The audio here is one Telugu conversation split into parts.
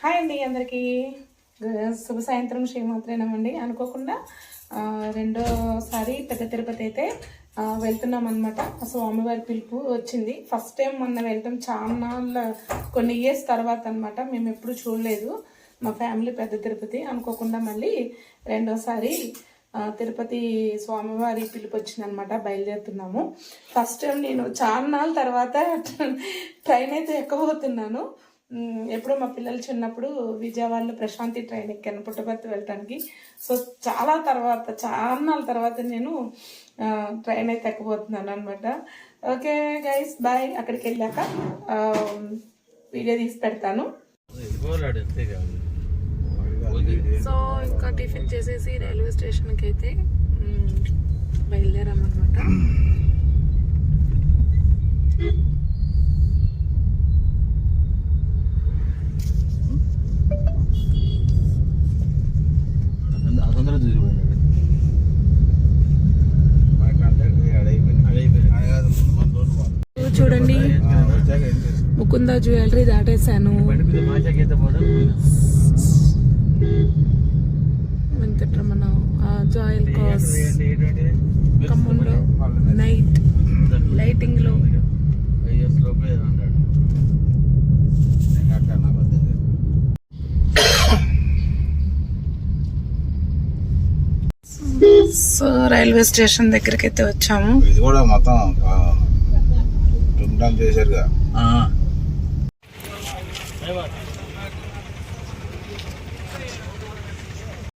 హాయ్ అండి అందరికీ. శుభ సాయంత్రం శ్రీమాత్రేనమండి అనుకోకుండా రెండోసారి పెద్ద తిరుపతి అయితే వెళ్తున్నాం అనమాట స్వామివారి పిలుపు వచ్చింది. ఫస్ట్ టైం మొన్న వెళ్ళటం చాలా కొన్ని ఇయర్స్ తర్వాత అనమాట మేము ఎప్పుడు చూడలేదు. మా ఫ్యామిలీ పెద్ద తిరుపతి. అనుకోకుండా మళ్ళీ రెండోసారి తిరుపతి స్వామివారి పిలుపు వచ్చిందనమాట బయలుదేరుతున్నాము. ఫస్ట్ టైం నేను చాలా నాళ్ళ తర్వాత ట్రైన్ అయితే ఎక్కబోతున్నాను. ఎప్పుడో మా పిల్లలు చిన్నప్పుడు విజయవాడలో ప్రశాంతి ట్రైన్ ఎక్కాను పుట్టపర్తి వెళ్ళటానికి. సో చాలా తర్వాత చాలా నాళ్ళ తర్వాత నేను ట్రైన్ అయితే ఎక్కబోతున్నాను అనమాట ఓకే గైస్ బాయ్. అక్కడికి వెళ్ళాక వీడియో తీసి పెడతాను. సో ఇంకా టిఫిన్ చేసేసి రైల్వే స్టేషన్కి అయితే మ్, బయలుదేరామన్నమాట. చూడండి. ముకుంద జ్యువెలరీ దాటేశాను. బండి వెంకటరమణ జాయిల్ కాస్ ఖమ్మంలో night lighting so railway station దగ్గరికి అయితే వచ్చాము. ఇది కూడా మొత్తం చేశారుగా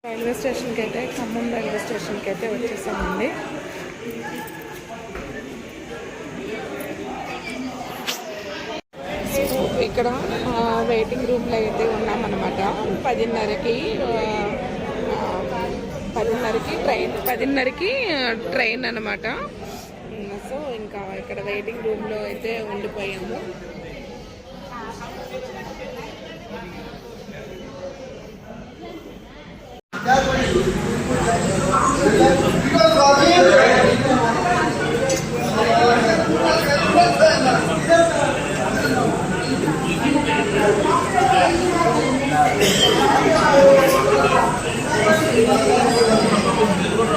రైల్వే స్టేషన్కి అయితే ఖమ్మం రైల్వే స్టేషన్కి అయితే వచ్చేసామండి. సో ఇక్కడ వెయిటింగ్ రూమ్లో అయితే ఉన్నామన్నమాట. పదిన్నరకి ట్రైన్ పదిన్నరకి ట్రైన్ అనమాట సో ఇంకా ఇక్కడ వెయిటింగ్ రూమ్లో అయితే ఉండిపోయాము.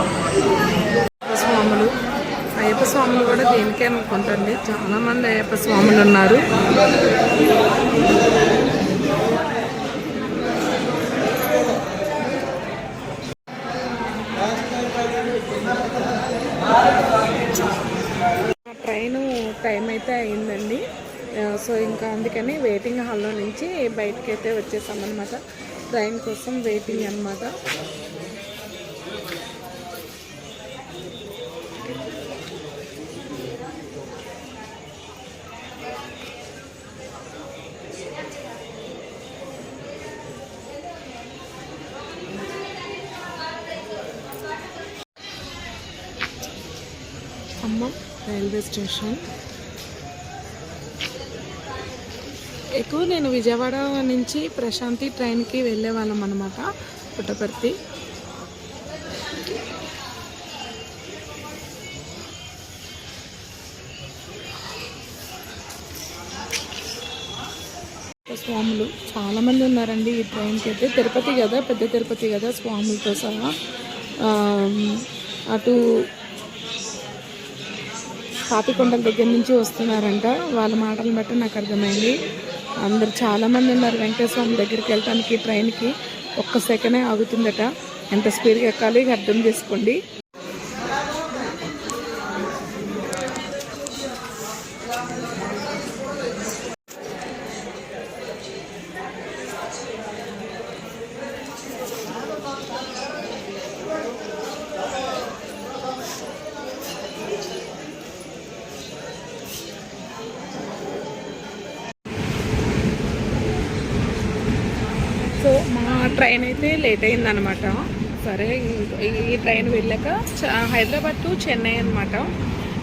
అయ్యప్ప స్వాములు అయ్యప్ప స్వాములు కూడా దీనికే అనుకుంటండి చాలా మంది అయ్యప్ప స్వాములు ఉన్నారు ట్రైన్ టైం అయితే అయిందండి ఆ, సో ఇంకా అందుకని వెయిటింగ్ హాల్లో నుంచి బయటకి అయితే వచ్చేసామన్నమాట. ట్రైన్ కోసం వెయిటింగ్ అన్నమాట. ఖమ్మం రైల్వే స్టేషన్ ఎక్కువ నేను విజయవాడ నుంచి ప్రశాంతి ట్రైన్కి వెళ్ళే వాళ్ళం అనమాట పుట్టపర్తి. స్వాములు చాలామంది ఉన్నారండి ఈ ట్రైన్కి అయితే. తిరుపతి కదా పెద్ద తిరుపతి కదా స్వాములతో సహా. అటు పాపికొండల దగ్గర నుంచి వస్తున్నారంట. వాళ్ళ మాటలను బట్టి నాకు అర్థమైంది. అందరు చాలామంది ఉన్నారు వెంకటేశ్వరం దగ్గరికి వెళ్ళటానికి ట్రైన్కి ఒక్క సెకండే ఆగుతుందట. ఎంత స్పీడ్గా ఎక్కాలి అర్థం చేసుకోండి సో మా ట్రైన్ అయితే లేట్ అయిందనమాట సరే ఈ ట్రైన్ వెళ్ళాక చ- హైదరాబాద్ టు చెన్నై అనమాట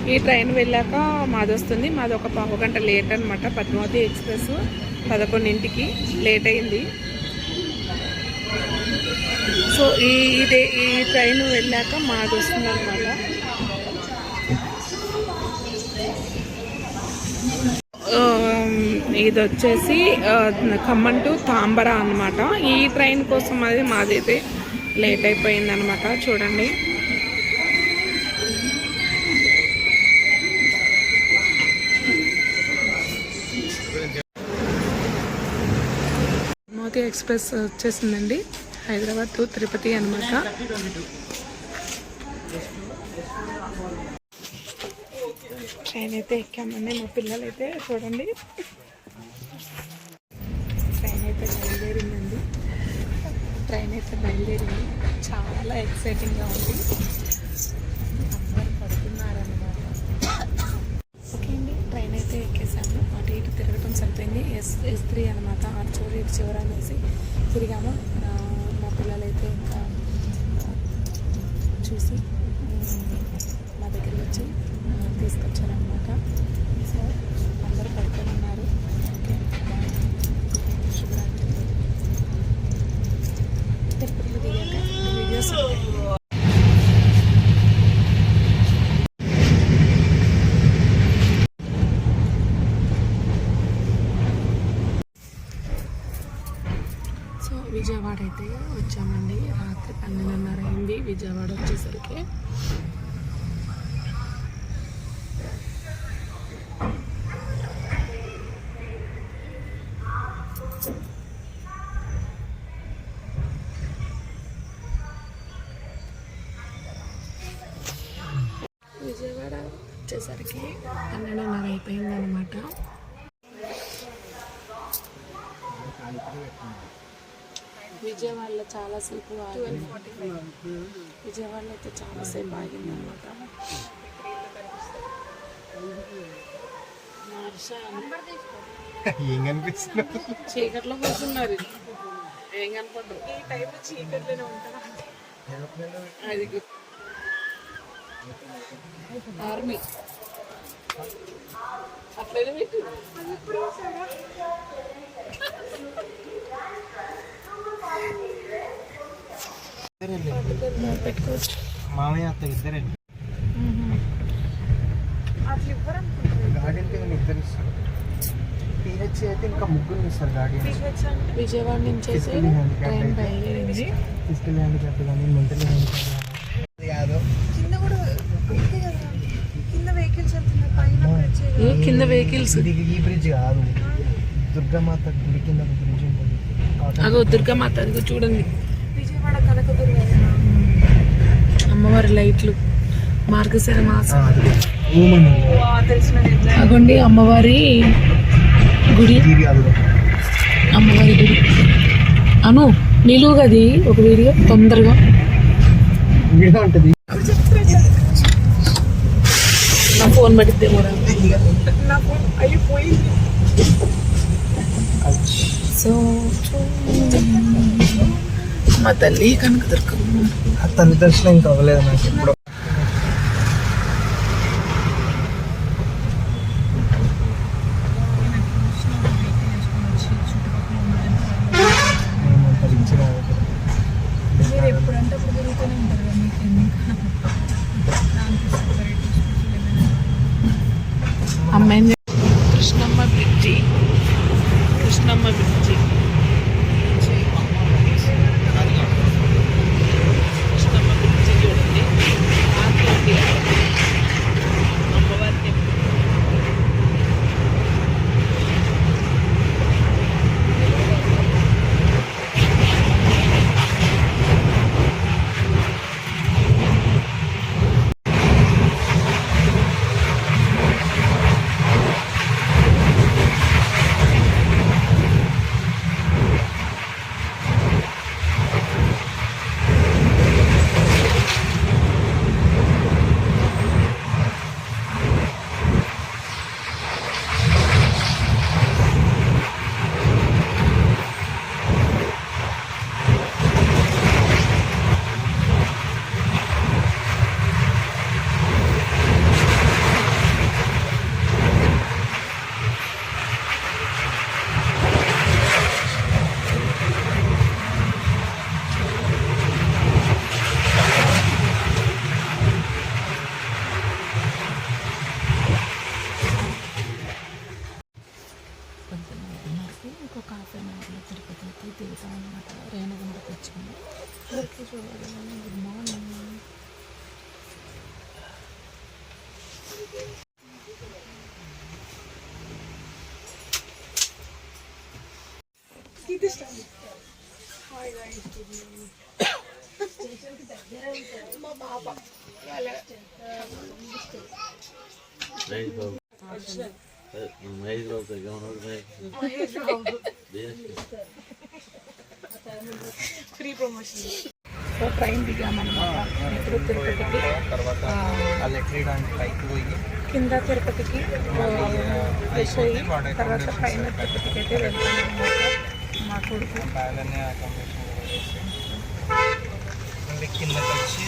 ఈ ట్రైన్ వెళ్ళాక మాది వస్తుంది. మాది ఒక పావు గంట లేట్ అనమాట పద్మావతి ఎక్స్ప్రెస్ పదకొండింటికి లేట్ అయింది. సో ఈ ఇదే ఈ ట్రైన్ వెళ్ళాక మాది వస్తుంది అనమాట ఇది వచ్చేసి ఖమ్మం టు తాంబరా అన్నమాట. ఈ ట్రైన్ కోసం అది మాదైతే లేట్ అయిపోయింది అనమాట చూడండి. మోతి ఎక్స్ప్రెస్ వచ్చేసిందండి. హైదరాబాద్ టు తిరుపతి అనమాట ట్రైన్ అయితే ఎక్కామండి. మా పిల్లలు అయితే చూడండి. ట్రైన్ అయితే బయలుదేరిందండి. ట్రైన్ అయితే బయలుదేరింది. చాలా ఎక్సైటింగ్గా ఉంది. అందరు పడుతున్నారనమాట ఓకే అండి ట్రైన్ అయితే ఎక్కేసాము. అటు ఇటు తిరగటం సరిపోయింది. ఎస్ ఎస్ త్రీ అనమాట అటు చివరి ఇటు చివరి అనేసి తిరిగాము ఆ, మా పిల్లలు అయితే ఇంకా చూసి ఉమ్, మా దగ్గరికి వచ్చి ఆ, తీసుకొచ్చారనమాట సో అందరూ పడుకొని ఉన్నారు ఓకే బాయ్ శుభరాత్రి తిరుపతిలో దిగాక ఈ వీడియోస్ ఉంటాయి. సో విజయవాడ అయితే వచ్చామండి. రాత్రి పన్నెండున్నర అయింది. విజయవాడ వచ్చేసరికి. విజయవాడ వచ్చేసరికి పన్నెండున్నర అయిపోయింది విజయవాడలో చాలాసేపు ఆగింది విజయవాడలో అయితే చాలాసేపు ఆగింది అనమాట ఏం కనిపిస్తుంది చీకట్లో కూర్చున్నారు. ఏం కనపడరు. ఈ టైంలో చీకట్లోనే ఉంటారా? అది ఆర్మీ. అట్లనే పెట్టు. పెట్టుకోవచ్చు మామయ్య అత్త ఇద్దరండి గార్డెన్కి కానీ ఇద్దరు ఇస్తారు పిహెచ్ అయితే ఇంకా ముగ్గురు ఇస్తారు గార్డెన్ విజయవాడ నుంచి ట్రైన్ బయలుదేరింది ఫిజికల్ హ్యాండిక్యాప్ కానీ మెంటల్ హ్యాండిక్యాప్ కాదు కింద వెహికల్స్ ఇది ఈ బ్రిడ్జ్ కాదు. దుర్గామాత గుడి కింద బ్రిడ్జ్ ఉంటుంది. అగో దుర్గమాత అదిగో చూడండి. అమ్మవారి లైట్లు మార్గశిర మాసం. అగోండి అమ్మవారి గుడి. అమ్మవారి గుడి. అను నిలువుగది ఒక వీడియో తొందరగా. నా ఫోన్ పడితే కూడా సో మా తల్లి కనుక దొరకదు తల్లి దర్శనం ఇంకా అవ్వలేదు నాకు ఇప్పుడు ఎప్పుడంటే రిచ్ కాదు. అమ్మాయి మహేష్ బాబు అదే, మహేష్ బాబు దగ్గర ఉన్నాడు మహేష్ దేనికి? సో ట్రైన్ దిగామన్నమాట ఇప్పుడు తిరుపతికి తర్వాత వాళ్ళు ఎక్కడానికి పైకి పోయి కింద తిరుపతికి ఫ్రెష్ అయ్యి తర్వాత పైన తిరుపతికి అయితే వెళ్తాను అనమాట మా కొడుకు. బ్యాలనే అకామిడేషన్ కిందకి వచ్చి